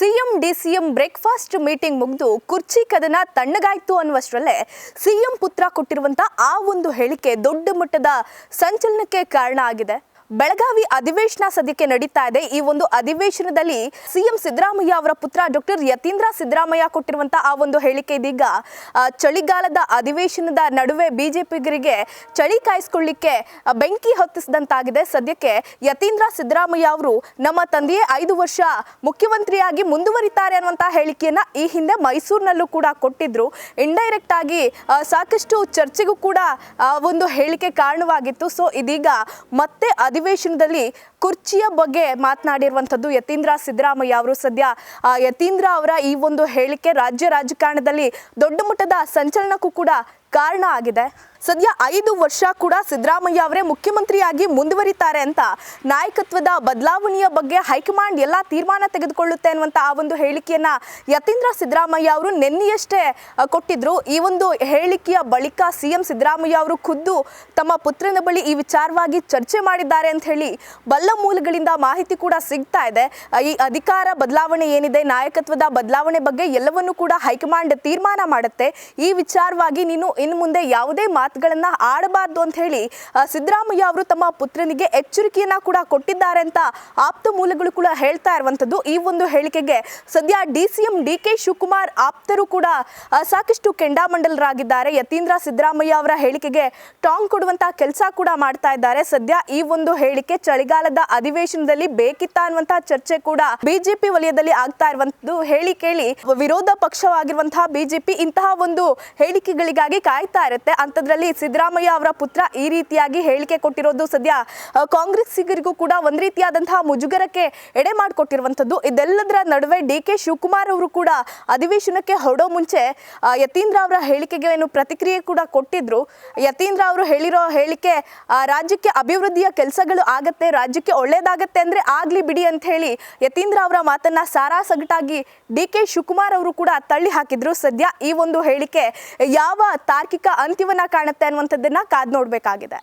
CM DCM breakfast meeting ಮುಗಿದು ಕುರ್ಚಿ ಕದನ ತಣ್ಣಗಾಯ್ತು ಅನ್ನುವಷ್ಟರಲ್ಲೇ ಸಿಎಂ ಪುತ್ರ ಕೊಟ್ಟಿರುವಂತ ಆ ಒಂದು ಹೇಳಿಕೆ ದೊಡ್ಡ ಮಟ್ಟದ ಸಂಚಲನಕ್ಕೆ ಕಾರಣ ಆಗಿದೆ. ಬೆಳಗಾವಿ ಅಧಿವೇಶನ ಸದ್ಯಕ್ಕೆ ನಡೀತಾ ಇದೆ. ಈ ಒಂದು ಅಧಿವೇಶನದಲ್ಲಿ ಸಿಎಂ ಸಿದ್ದರಾಮಯ್ಯ ಅವರ ಪುತ್ರ ಡಾಕ್ಟರ್ ಯತೀಂದ್ರ ಸಿದ್ದರಾಮಯ್ಯ ಕೊಟ್ಟಿರುವಂತಹ ಆ ಒಂದು ಹೇಳಿಕೆ ಇದೀಗ ಚಳಿಗಾಲದ ಅಧಿವೇಶನದ ನಡುವೆ ಬಿಜೆಪಿಗರಿಗೆ ಚಳಿ ಕಾಯಿಸ್ಕೊಳ್ಳಿಕ್ಕೆ ಬೆಂಕಿ ಹೊತ್ತಿಸಿದಂತಾಗಿದೆ. ಸದ್ಯಕ್ಕೆ ಯತೀಂದ್ರ ಸಿದ್ದರಾಮಯ್ಯ ಅವರು ನಮ್ಮ ತಂದೆಯೇ ಐದು ವರ್ಷ ಮುಖ್ಯಮಂತ್ರಿಯಾಗಿ ಮುಂದುವರಿತಾರೆ ಅನ್ನುವಂತಹ ಹೇಳಿಕೆಯನ್ನ ಈ ಹಿಂದೆ ಮೈಸೂರಿನಲ್ಲೂ ಕೂಡ ಕೊಟ್ಟಿದ್ರು. ಇಂಡೈರೆಕ್ಟ್ ಆಗಿ ಸಾಕಷ್ಟು ಚರ್ಚೆಗೂ ಕೂಡ ಒಂದು ಹೇಳಿಕೆ ಕಾರಣವಾಗಿತ್ತು. ಸೊ ಇದೀಗ ಮತ್ತೆ ಅಧಿವೇಶನದಲ್ಲಿ ಕುರ್ಚಿಯ ಬಗ್ಗೆ ಮಾತನಾಡಿರುವಂಥದ್ದು ಯತೀಂದ್ರ ಸಿದ್ದರಾಮಯ್ಯ ಅವರು. ಸದ್ಯ ಯತೀಂದ್ರ ಅವರ ಈ ಒಂದು ಹೇಳಿಕೆ ರಾಜ್ಯ ರಾಜಕಾರಣದಲ್ಲಿ ದೊಡ್ಡ ಮಟ್ಟದ ಸಂಚಲನಕ್ಕೂ ಕೂಡ ಕಾರಣ ಆಗಿದೆ. ಸದ್ಯ ಐದು ವರ್ಷ ಕೂಡ ಸಿದ್ದರಾಮಯ್ಯ ಅವರೇ ಮುಖ್ಯಮಂತ್ರಿಯಾಗಿ ಮುಂದುವರಿತಾರೆ ಅಂತ ನಾಯಕತ್ವದ ಬದಲಾವಣೆಯ ಬಗ್ಗೆ ಹೈಕಮಾಂಡ್ ಎಲ್ಲ ತೀರ್ಮಾನ ತೆಗೆದುಕೊಳ್ಳುತ್ತೆ ಅನ್ನುವಂಥ ಆ ಒಂದು ಹೇಳಿಕೆಯನ್ನ ಯತೀಂದ್ರ ಸಿದ್ದರಾಮಯ್ಯ ಅವರು ನಿನ್ನೆಯಷ್ಟೇ ಕೊಟ್ಟಿದ್ರು. ಈ ಒಂದು ಹೇಳಿಕೆಯ ಬಳಿಕ ಸಿಎಂ ಸಿದ್ದರಾಮಯ್ಯ ಅವರು ಖುದ್ದು ತಮ್ಮ ಪುತ್ರನ ಬಳಿ ಈ ವಿಚಾರವಾಗಿ ಚರ್ಚೆ ಮಾಡಿದ್ದಾರೆ ಅಂತ ಹೇಳಿ ಬಲ್ಲ ಮೂಲಗಳಿಂದ ಮಾಹಿತಿ ಕೂಡ ಸಿಗ್ತಾ ಇದೆ. ಈ ಅಧಿಕಾರ ಬದಲಾವಣೆ ಏನಿದೆ, ನಾಯಕತ್ವದ ಬದಲಾವಣೆ ಬಗ್ಗೆ ಎಲ್ಲವನ್ನೂ ಕೂಡ ಹೈಕಮಾಂಡ್ ತೀರ್ಮಾನ ಮಾಡುತ್ತೆ. ಈ ವಿಚಾರವಾಗಿ ನೀನು ಇನ್ನು ಮುಂದೆ ಯಾವುದೇ ಮಾತುಗಳನ್ನ ಆಡಬಾರ್ದು ಅಂತ ಹೇಳಿ ಸಿದ್ದರಾಮಯ್ಯ ಅವರು ತಮ್ಮ ಪುತ್ರನಿಗೆ ಎಚ್ಚರಿಕೆಯನ್ನ ಕೂಡ ಕೊಟ್ಟಿದ್ದಾರೆ ಅಂತ ಆಪ್ತ ಮೂಲಗಳು ಕೂಡ ಹೇಳ್ತಾ ಇರುವಂತದ್ದು ಈ ಒಂದು ಹೇಳಿಕೆಗೆ ಸದ್ಯ D C M D K Shivakumar ಆಪ್ತರು ಕೂಡ ಸಾಕಷ್ಟು ಕೆಂಡಾಮಂಡಲರಾಗಿದ್ದಾರೆ. ಯತೀಂದ್ರ ಸಿದ್ದರಾಮಯ್ಯ ಅವರ ಹೇಳಿಕೆಗೆ ಟಾಂಗ್ ಕೊಡುವಂತಹ ಕೆಲಸ ಕೂಡ ಮಾಡ್ತಾ ಇದ್ದಾರೆ. ಸದ್ಯ ಈ ಒಂದು ಹೇಳಿಕೆ ಚಳಿಗಾಲದ ಅಧಿವೇಶನದಲ್ಲಿ ಬೇಕಿತ್ತ ಅನ್ನುವಂತಹ ಚರ್ಚೆ ಕೂಡ ಬಿಜೆಪಿ ವಲಯದಲ್ಲಿ ಆಗ್ತಾ ಇರುವಂತದ್ದು ಹೇಳಿ ಕೇಳಿ ವಿರೋಧ ಪಕ್ಷವಾಗಿರುವಂತಹ ಬಿಜೆಪಿ ಇಂತಹ ಒಂದು ಹೇಳಿಕೆಗಳಿಗಾಗಿ ಕಾಯ್ತಾ ಇರುತ್ತೆ. ಅಂಥದ್ರಲ್ಲಿ ಸಿದ್ದರಾಮಯ್ಯ ಅವರ ಪುತ್ರ ಈ ರೀತಿಯಾಗಿ ಹೇಳಿಕೆ ಕೊಟ್ಟಿರೋದು ಸದ್ಯ ಕಾಂಗ್ರೆಸ್ಸಿಗರಿಗೂ ಕೂಡ ಒಂದ್ ರೀತಿಯಾದಂತಹ ಮುಜುಗರಕ್ಕೆ ಎಡೆ ಮಾಡಿಕೊಟ್ಟಿರುವಂಥದ್ದು. ಇದೆಲ್ಲದರ ನಡುವೆ ಡಿ ಕೆ ಶಿವಕುಮಾರ್ ಅವರು ಕೂಡ ಅಧಿವೇಶನಕ್ಕೆ ಹೊರಡೋ ಮುಂಚೆ ಯತೀಂದ್ರ ಅವರ ಹೇಳಿಕೆಗೆ ಏನು ಪ್ರತಿಕ್ರಿಯೆ ಕೂಡ ಕೊಟ್ಟಿದ್ರು. ಯತೀಂದ್ರ ಅವರು ಹೇಳಿರೋ ಹೇಳಿಕೆ ರಾಜ್ಯಕ್ಕೆ ಅಭಿವೃದ್ಧಿಯ ಕೆಲಸಗಳು ಆಗತ್ತೆ, ರಾಜ್ಯಕ್ಕೆ ಒಳ್ಳೇದಾಗತ್ತೆ ಅಂದ್ರೆ ಆಗ್ಲಿ ಬಿಡಿ ಅಂತ ಹೇಳಿ ಯತೀಂದ್ರ ಅವರ ಮಾತನ್ನ ಸಾರಾ ಸಗಟಾಗಿ ಡಿ ಕೆ ಶಿವಕುಮಾರ್ ಅವರು ಕೂಡ ತಳ್ಳಿ ಹಾಕಿದ್ರು. ಸದ್ಯ ಈ ಒಂದು ಹೇಳಿಕೆ ಯಾವ ತಾರ್ಕಿಕ ಅಂತ್ಯವನ್ನ ಕಾಣುತ್ತೆ ಅನ್ನುವಂಥದ್ದನ್ನ ಕಾದ್ ನೋಡ್ಬೇಕಾಗಿದೆ.